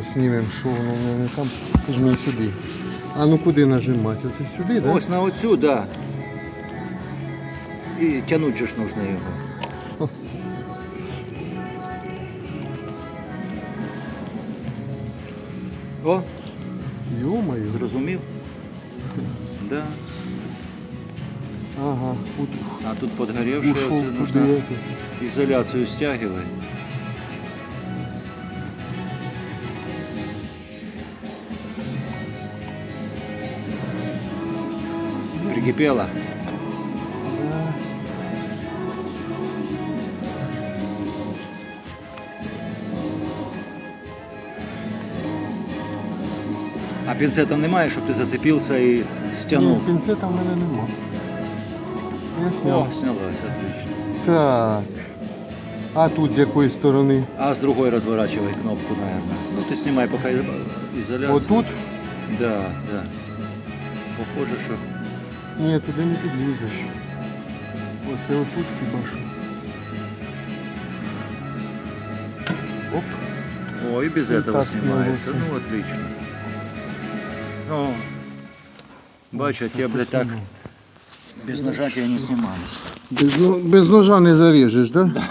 Зараз знімемо, що воно в мене там. Візьми сюди. А ну куди нажимати? Оце сюди, так? Да? Ось на оцю, да. І тянуть же ж нужно його. О. О, Йо-моє. зрозумів? Да. Ага, от А тут подгоревшее, ушов це туди. нужно это. ізоляцію стягивать. Прикипело. Да. А пінцета немає, щоб ти зацепився і стягнув. Ні, пінцета в мене нема. Я О, сняв. снялась, отлично. Так. А тут з якої сторони? А с другой разворачивай кнопку, наверное. Ну ты снимай пока изоляцию. Отут? Да, да. Похоже, що. Ні, туди не підлізеш. Оце отут хіба що. Оп. О, и без И этого так снимается. снялось. Ну, отлично. Ну, бачу, я, блядь, так без нажатия не снимались. Без, но- без ножа не заріжеш, так? Да?